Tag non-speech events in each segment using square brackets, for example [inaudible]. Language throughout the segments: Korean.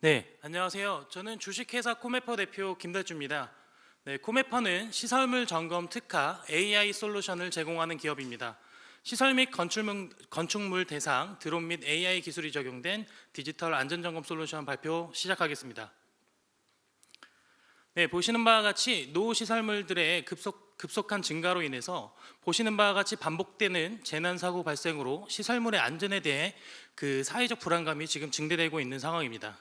네, 안녕하세요. 저는 주식회사 코메퍼 대표 김달주입니다. 네, 코메퍼는 시설물 점검 특화 AI 솔루션을 제공하는 기업입니다. 시설 및 건축물, 건축물 대상 드론 및 AI 기술이 적용된 디지털 안전 점검 솔루션 발표 시작하겠습니다. 네, 보시는 바와 같이 노후 시설물들의 급속, 급속한 증가로 인해서 보시는 바와 같이 반복되는 재난 사고 발생으로 시설물의 안전에 대해 그 사회적 불안감이 지금 증대되고 있는 상황입니다.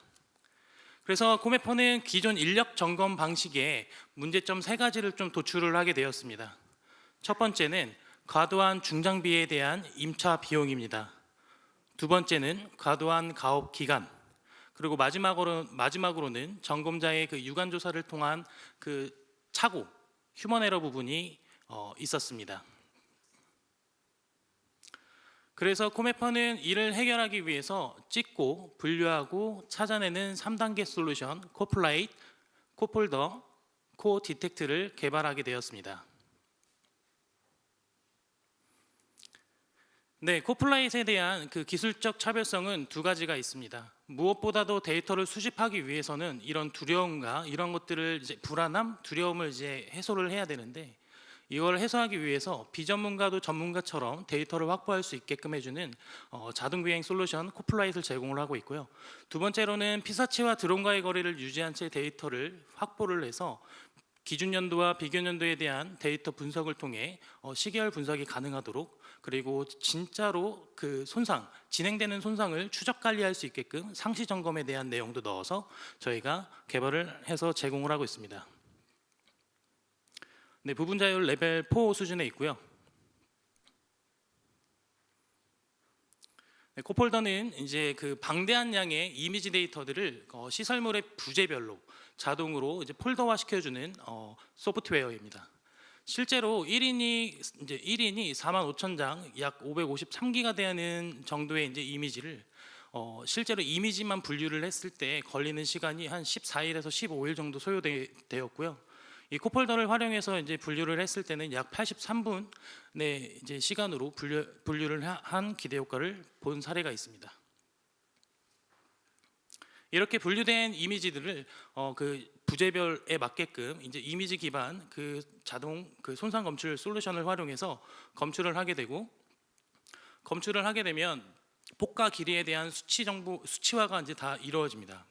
그래서 코메퍼는 기존 인력 점검 방식에 문제점 세 가지를 좀 도출을 하게 되었습니다. 첫 번째는 과도한 중장비에 대한 임차 비용입니다. 두 번째는 과도한 가업 기간. 그리고 마지막으로 마지막으로는 점검자의 그 유관 조사를 통한 그 착오, 휴먼 에러 부분이 어, 있었습니다. 그래서 코메퍼는 이를 해결하기 위해서 찍고 분류하고 찾아내는 3단계 솔루션 코플라이트, 코폴더, 코 디텍트를 개발하게 되었습니다. 네, 코플라이트에 대한 그 기술적 차별성은 두 가지가 있습니다. 무엇보다도 데이터를 수집하기 위해서는 이런 두려움과 이런 것들을 이제 불안함, 두려움을 이제 해소를 해야 되는데 이걸 해소하기 위해서 비전문가도 전문가처럼 데이터를 확보할 수 있게끔 해주는 어, 자동 비행 솔루션 코플라이트를 제공을 하고 있고요. 두 번째로는 피사체와 드론과의 거리를 유지한 채 데이터를 확보를 해서 기준 연도와 비교 연도에 대한 데이터 분석을 통해 어, 시계열 분석이 가능하도록 그리고 진짜로 그 손상 진행되는 손상을 추적 관리할 수 있게끔 상시 점검에 대한 내용도 넣어서 저희가 개발을 해서 제공을 하고 있습니다. 네, 부분 자율 레벨 4 수준에 있고요. 네, 코폴더는 이제 그 방대한 양의 이미지 데이터들을 어, 시설물의 부재별로 자동으로 이제 폴더화 시켜주는 어, 소프트웨어입니다. 실제로 1인이 이제 1인이 4만 5천 장, 약 553기가 되는 정도의 이제 이미지를 어, 실제로 이미지만 분류를 했을 때 걸리는 시간이 한 14일에서 15일 정도 소요되었고요. 이 코폴더를 활용해서 이제 분류를 했을 때는 약 83분의 이제 시간으로 분류, 분류를 하- 한 기대 효과를 본 사례가 있습니다. 이렇게 분류된 이미지들을 어, 그 부재별에 맞게끔 이제 이미지 기반 그 자동 그 손상 검출 솔루션을 활용해서 검출을 하게 되고 검출을 하게 되면 폭과 길이에 대한 수치 정보 수치화가 이제 다 이루어집니다.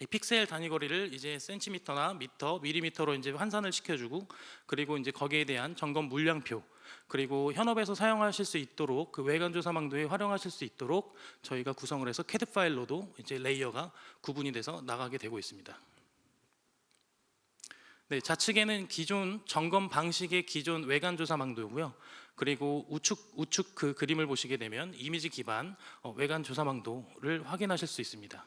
이 픽셀 단위 거리를 이제 센티미터나 미터, 밀리미터로 이제 환산을 시켜주고 그리고 이제 거기에 대한 점검 물량표 그리고 현업에서 사용하실 수 있도록 그 외관 조사 망도에 활용하실 수 있도록 저희가 구성을 해서 캐드 파일로도 이제 레이어가 구분이 돼서 나가게 되고 있습니다. 네, 좌측에는 기존 점검 방식의 기존 외관 조사 망도고요. 그리고 우측 우측 그 그림을 보시게 되면 이미지 기반 어, 외관 조사 망도를 확인하실 수 있습니다.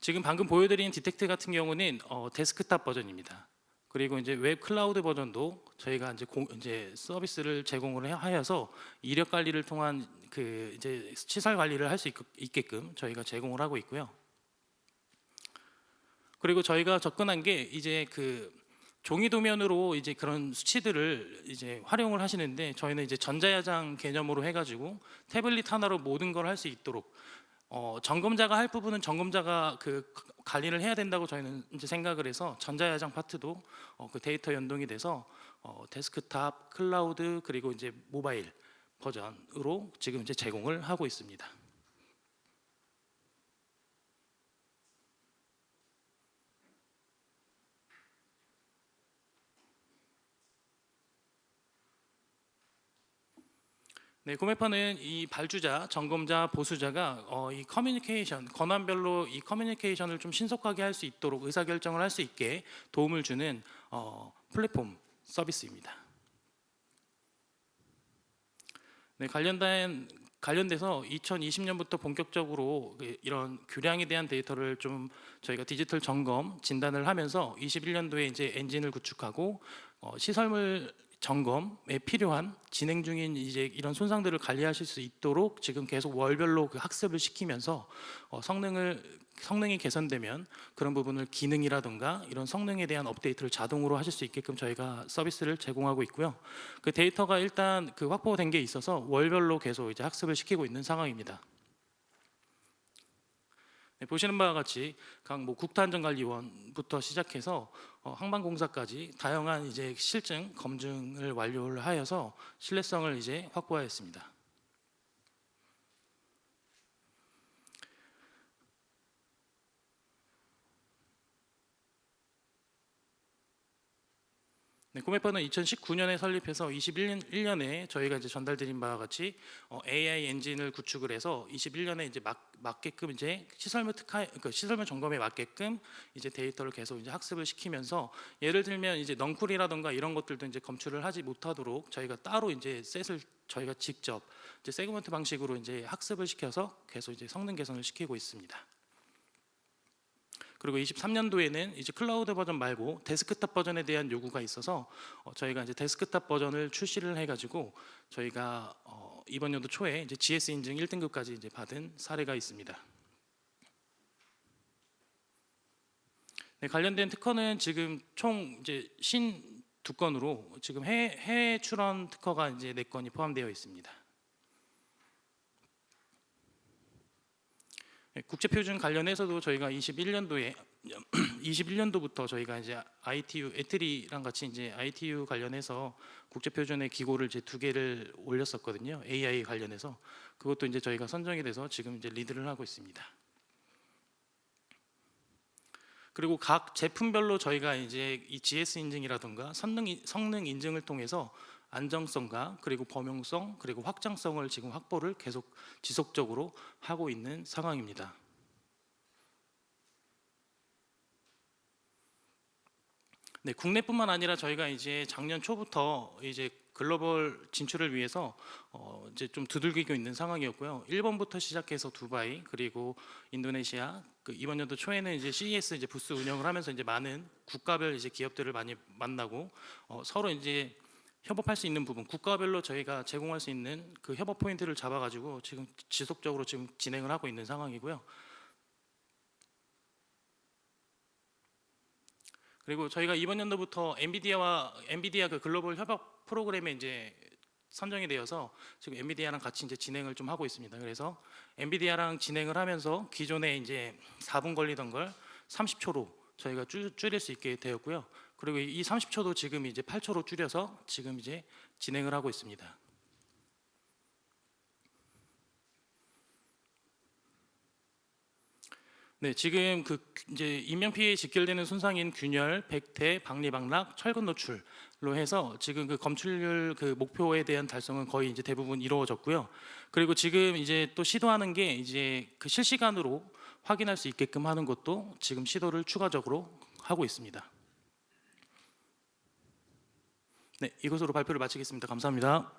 지금 방금 보여드린 디텍트 같은 경우는 어, 데스크탑 버전입니다. 그리고 이제 웹 클라우드 버전도 저희가 이제 공, 이제 서비스를 제공을 해- 하여서 이력 관리를 통한 그 이제 시설 관리를 할 수 있게끔 저희가 제공을 하고 있고요. 그리고 저희가 접근한 게 이제 그 종이 도면으로 이제 그런 수치들을 이제 활용을 하시는데 저희는 이제 전자야장 개념으로 해가지고 태블릿 하나로 모든 걸 할 수 있도록 어, 점검자가 할 부분은 점검자가 그 관리를 해야 된다고 저희는 이제 생각을 해서 전자야장 파트도 어, 그 데이터 연동이 돼서 어, 데스크탑, 클라우드 그리고 이제 모바일 버전으로 지금 이제 제공을 하고 있습니다. 네, 코메파는 이 발주자, 점검자, 보수자가 어, 이 커뮤니케이션 권한별로 이 커뮤니케이션을 좀 신속하게 할 수 있도록 의사 결정을 할 수 있게 도움을 주는 어, 플랫폼 서비스입니다. 네, 관련된 관련돼서 2020년부터 본격적으로 그 이런 교량에 대한 데이터를 좀 저희가 디지털 점검 진단을 하면서 21년도에 이제 엔진을 구축하고 어, 시설물 점검에 필요한 진행 중인 이제 이런 손상들을 관리하실 수 있도록 지금 계속 월별로 그 학습을 시키면서 어, 성능을 성능이 개선되면 그런 부분을 기능이라든가 이런 성능에 대한 업데이트를 자동으로 하실 수 있게끔 저희가 서비스를 제공하고 있고요. 그 데이터가 일단 그 확보된 게 있어서 월별로 계속 이제 학습을 시키고 있는 상황입니다. 네, 보시는 바와 같이 각 뭐 국토안전관리원부터 시작해서 어, 항만공사까지 다양한 이제 실증 검증을 완료를 하여서 신뢰성을 이제 확보하였습니다. 네, 코메파는 2019년에 설립해서 21년 1년에 저희가 이제 전달드린 바와 같이 어, AI 엔진을 구축을 해서 21년에 이제 막, 맞게끔 이제 시설물 특화 그 시설물 점검에 맞게끔 이제 데이터를 계속 이제 학습을 시키면서 예를 들면 이제 넝쿨이라던가 이런 것들도 이제 검출을 하지 못하도록 저희가 따로 이제 셋을 저희가 직접 이제 세그먼트 방식으로 이제 학습을 시켜서 계속 이제 성능 개선을 시키고 있습니다. 그리고 23년도에는 이제 클라우드 버전 말고 데스크탑 버전에 대한 요구가 있어서 어, 저희가 이제 데스크탑 버전을 출시를 해가지고 저희가 어, 이번 연도 초에 이제 GS 인증 1등급까지 이제 받은 사례가 있습니다. 네, 관련된 특허는 지금 총 이제 신 두 건으로 지금 해외, 출원 특허가 이제 네 건이 포함되어 있습니다. 국제 표준 관련해서도 저희가 21년도에 21년도부터 [clears throat] 저희가 이제 ITU 에트리랑 같이 이제 ITU 관련해서 국제 표준의 기고를 이제 두 개를 올렸었거든요. AI 관련해서 그것도 이제 저희가 선정이 돼서 지금 이제 리드를 하고 있습니다. 그리고 각 제품별로 저희가 이제 이 GS 인증이라든가 성능 인증을 통해서 안정성과 그리고 범용성 그리고 확장성을 지금 확보를 계속 지속적으로 하고 있는 상황입니다. 네, 국내뿐만 아니라 저희가 이제 작년 초부터 이제 글로벌 진출을 위해서 어 이제 좀 두들기고 있는 상황이었고요. 일본부터 시작해서 두바이 그리고 인도네시아 그 이번 연도 초에는 이제 CES 이제 부스 운영을 하면서 이제 많은 국가별 이제 기업들을 많이 만나고 어 서로 이제 협업할 수 있는 부분 국가별로 저희가 제공할 수 있는 그 협업 포인트를 잡아가지고 지금 지속적으로 지금 진행을 하고 있는 상황이고요. 그리고 저희가 이번 연도부터 엔비디아와 엔비디아 그 글로벌 협업 프로그램에 이제 선정이 되어서 지금 엔비디아랑 같이 이제 진행을 좀 하고 있습니다. 그래서 엔비디아랑 진행을 하면서 기존에 이제 4분 걸리던 걸 30초로 저희가 줄, 줄일 수 있게 되었고요. 그리고 이 30초도 지금 이제 8초로 줄여서 지금 이제 진행을 하고 있습니다. 네, 지금 그 이제 인명 피해에 직결되는 손상인 균열, 백태, 박리박락, 철근 노출로 해서 지금 그 검출률 그 목표에 대한 달성은 거의 이제 대부분 이루어졌고요. 그리고 지금 이제 또 시도하는 게 이제 그 실시간으로 확인할 수 있게끔 하는 것도 지금 시도를 추가적으로 하고 있습니다. 네, 이것으로 발표를 마치겠습니다. 감사합니다.